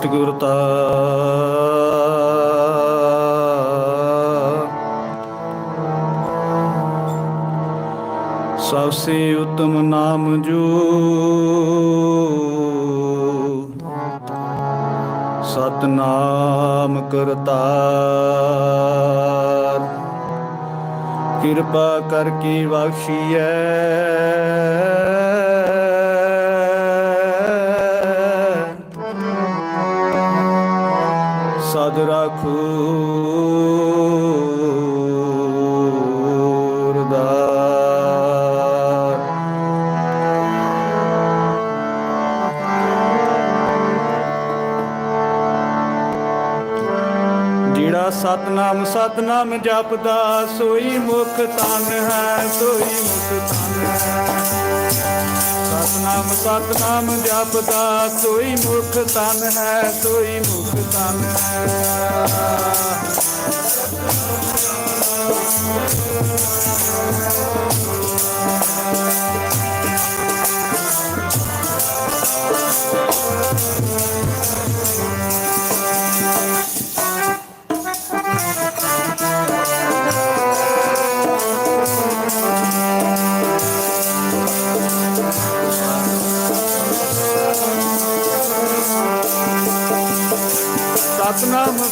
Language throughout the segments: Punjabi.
ਸਤਿਗੁਰ ਤਾ ਸਭ ਸੇ ਉਤਮ ਨਾਮ ਜੋ ਸਤਨਾਮ ਕਰਤਾਰ। ਕਿਰਪਾ ਕਰਕੇ ਬਖਸ਼ੀਐ। ਸਦ ਰਾਖੂ। ਜਿਹੜਾ ਸਤਨਾਮ ਸਤਨਾਮ ਜਪਦਾ ਸੋਈ ਮੁਖ ਤਨ ਹੈ ਸੋਈ ਮੁਖ ਤਨ ਹੈ। ਸਤਨਾਮ ਸਤਨਾਮ ਜਪਦਾ ਸੋਈ ਮੁਖ ਤਨ ਹੈ ਸੋਈ ਮੁਖ ਤਨ ਹੈ।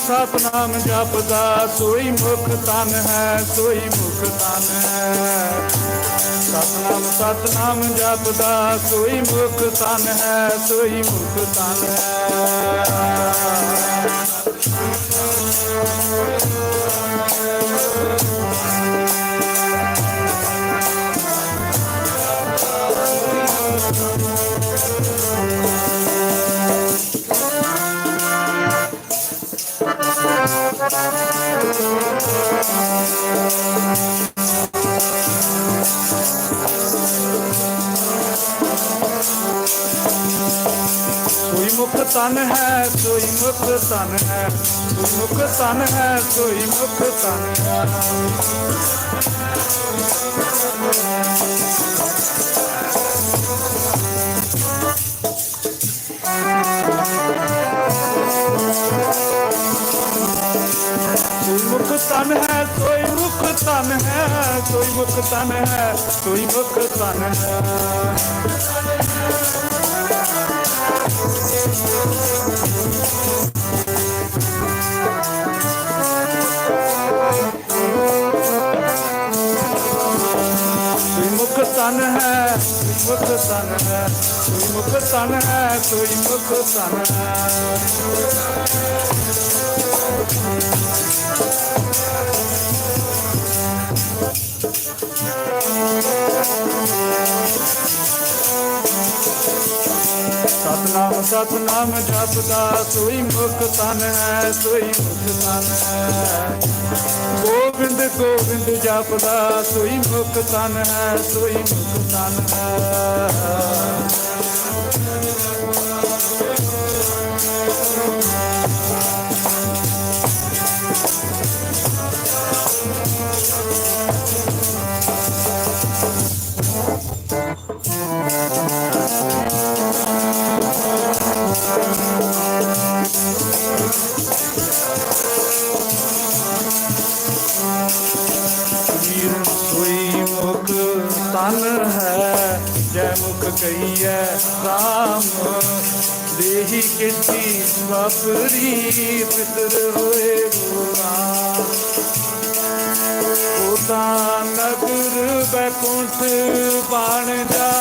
ਸਤਨਾਮ ਸਤਨਾਮ ਜਪਦਾ, ਸੋਈ ਮੁਖ ਤਨ ਹੈ, ਸੋਈ ਮੁਖ ਤਨ ਹੈ। ਸਤਨਾਮ ਸਤਨਾਮ ਜਪਦਾ, ਸੋਈ ਮੁਖ ਤਨ ਹੈ, ਸੋਈ ਮੁਖ ਤਨ ਹੈ। ਸੋਈ ਤਨ ਹੈ ਸੋਈ ਮੁਖ ਤਨ ਹੈ ਸੋਈ ਮੁਖ ਤਨ ਹੈ। ਸੋਈ ਮੁਖ ਤਨ ਹੈ ਸੋਈ ਮੁਖ ਤਨ ਹੈ ਸੋਈ ਮੁਖ ਤਨ ਹੈ ਸੋਈ ਮੁਖ ਤਨ ਹੈ। ਸਨ ਹੈ ਕੋਈ ਮੁਖ ਸਨ ਹੈ ਕੋਈ ਮੁਖ ਸਨ। ਸਤਨਾਮ ਸਤਨਾਮ ਜਪਦਾ ਸੋਈ ਮੁਖ ਸਨ ਹੈ ਸੋਈ ਮੁਖ ਸਨ। ਹੈ ਗੋਬਿੰਦ ਗੋਬਿੰਦ ਜਪਦਾ ਸੋਈ ਮੁਖ ਤਨ ਹੈ ਸੋਈ ਮੁਖ ਤਨ ਹੈ। ਦੇਹੀ ਵਾਪਰੀ ਪਿਤਰ ਹੋਏ ਗੁਰਾਂ ਉਤਾ ਨਗਰ ਬੈਕੁੰਠ ਬਣ ਜਾਵੇ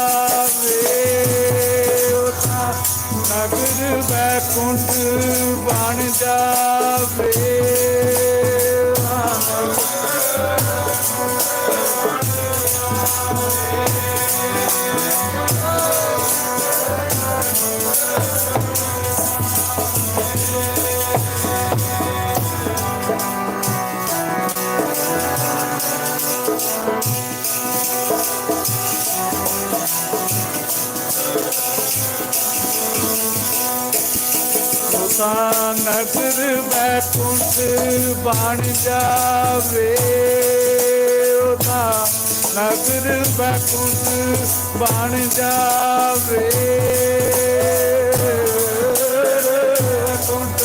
ਨਦਰ ਬੈਕੁੰਠ ਬਣ ਜਾਵੇ। ਉਹਦਾ ਨਦਰ ਬੈਕੁੰਠ ਬਣ ਜਾਵੇ। ਕੁੰਠ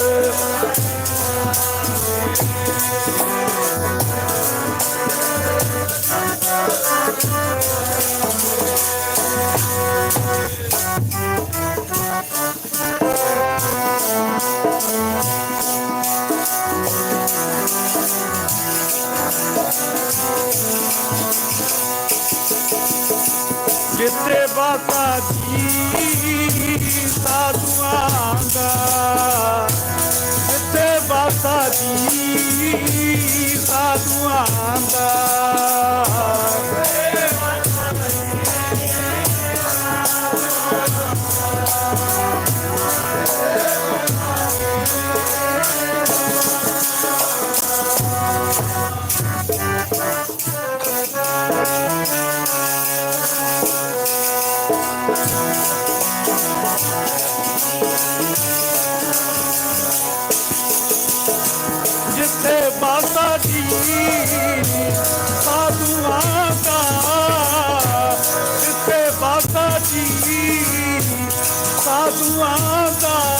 আল্লাহ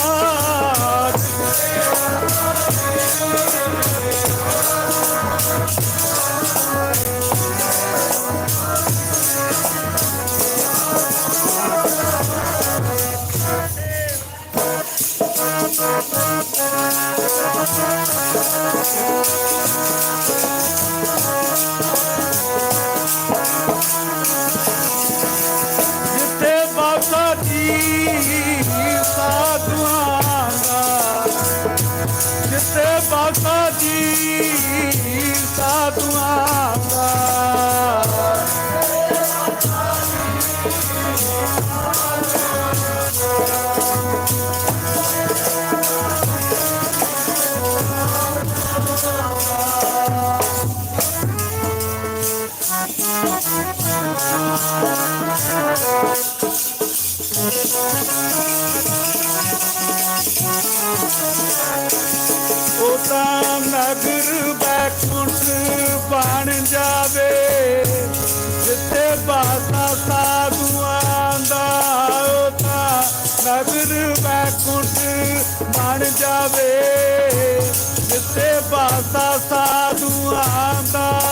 ਬਾਸਾ ਸਾਧੂਆਂ ਦਾ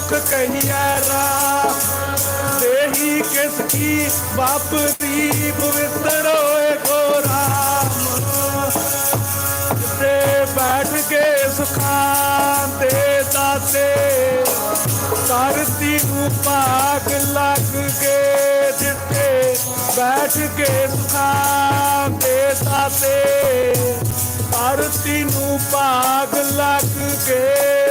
ਜੈ ਮੁਖ ਕਹੀਐ ਰਾਮ। ਦੇਹੀ ਕਿਸ ਕੀ ਬਾਪ ਦੀ ਪਵਿੱਤਰ ਹੋਏ ਕੋ ਤੇ ਬੈਠ ਕੇ ਸੁਖਾਂ ਦੇ ਦਾਤੇ ਧਰਤੀ ਨੂੰ ਭਾਗ ਲੱਗ ਕੇ ਜਿੱਥੇ ਬੈਠ ਕੇ ਸੁਖਾਂ ਦੇ ਦਾਤੇ ਧਰਤੀ ਨੂੰ ਭਾਗ ਲੱਗ ਕੇ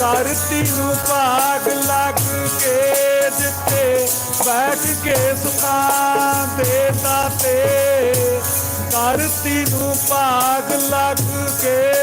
ਧਰਤੀ ਨੂੰ ਭਾਗ ਲੱਗ ਕੇ ਜਿੱਥੇ ਬੈਠ ਕੇ ਸੁਖਾਂ ਦੇ ਦਾਤੇ ਧਰਤੀ ਨੂੰ ਭਾਗ ਲੱਗ ਕੇ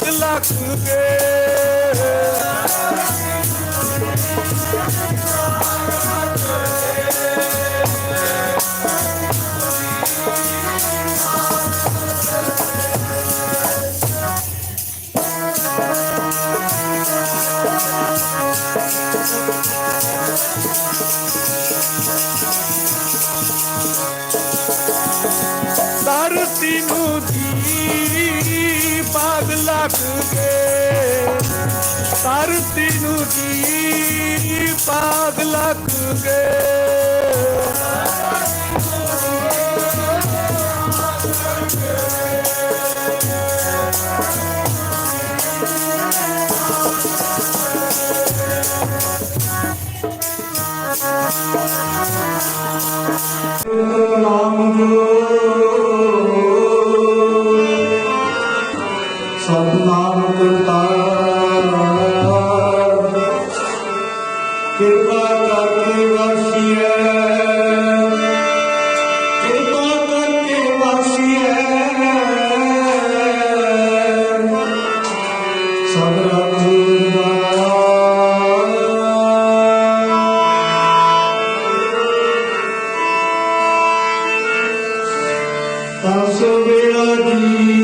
ਪਾਗ ਲੱਗ ਗਏ ਧਰਤੀ Dans ce mélodie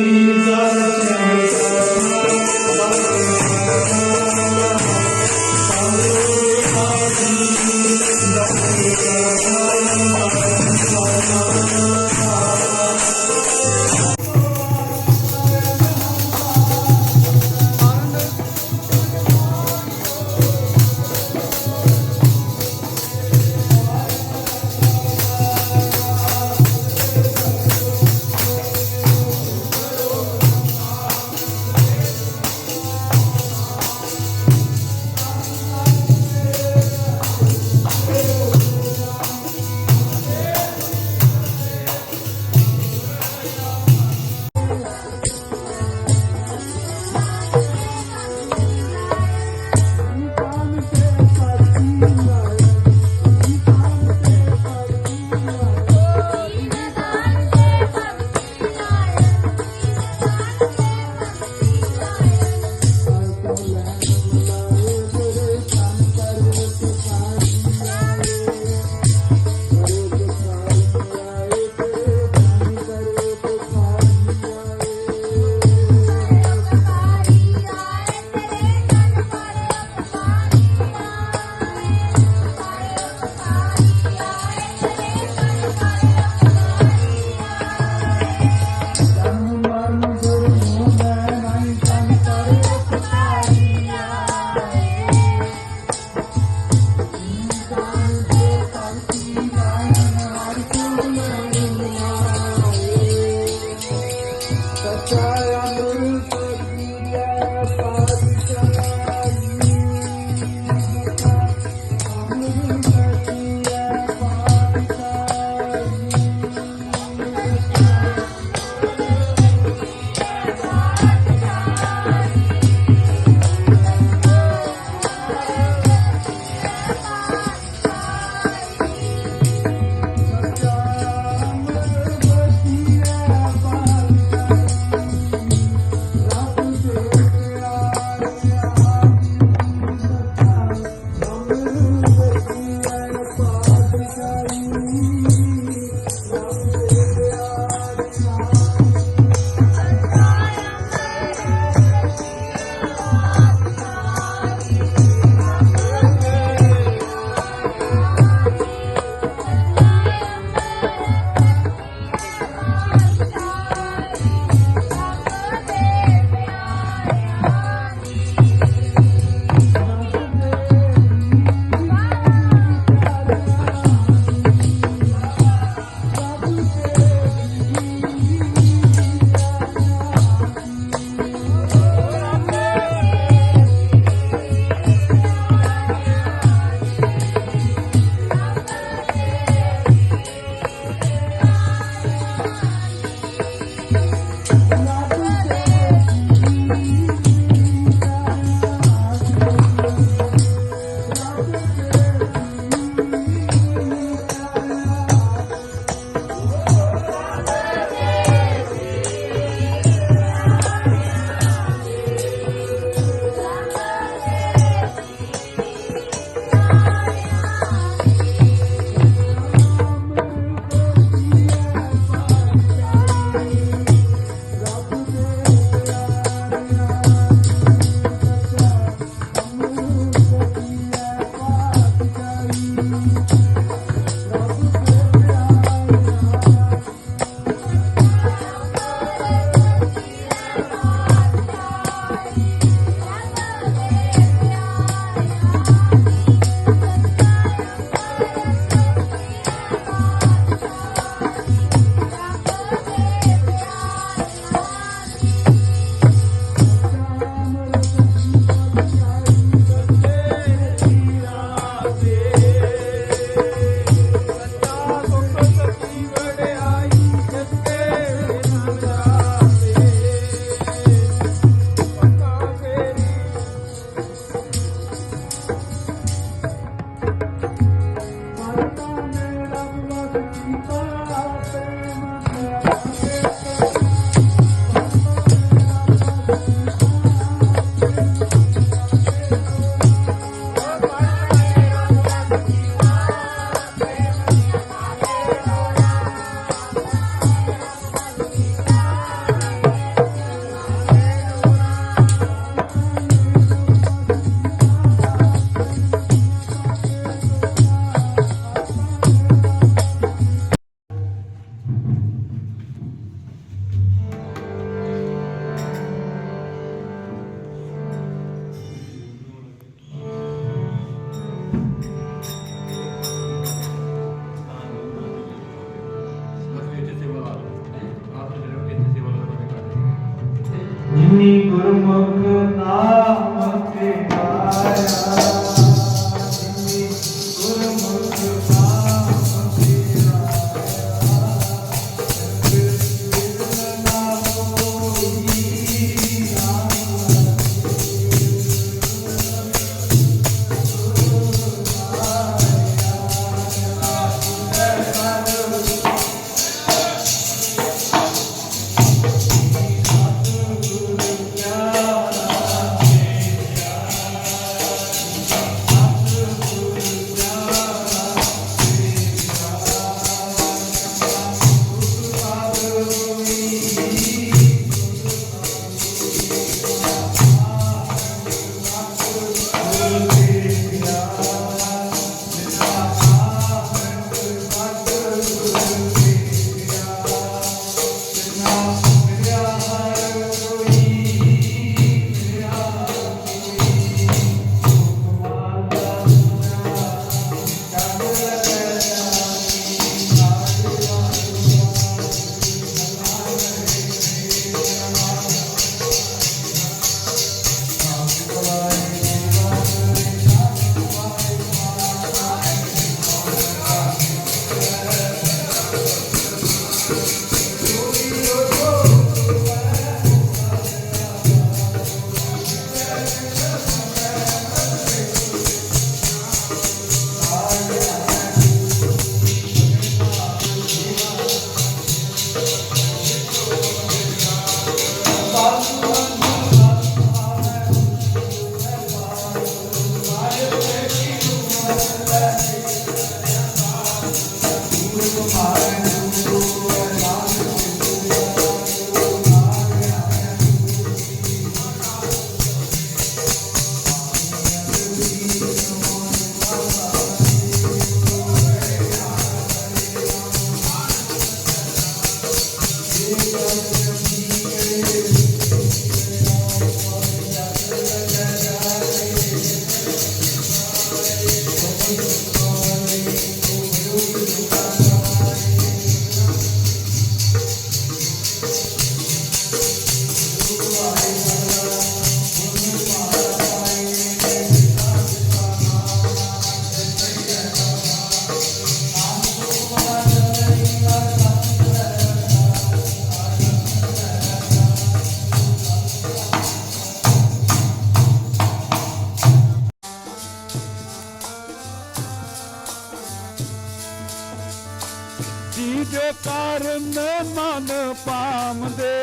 ਜੀ ਜੋ ਕਾਰਨ ਮਨ ਪਾਮਦੇ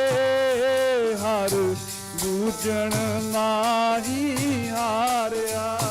ਹਰ ਦੂਜਣ ਨਾਹੀ ਹਾਰਿਆ।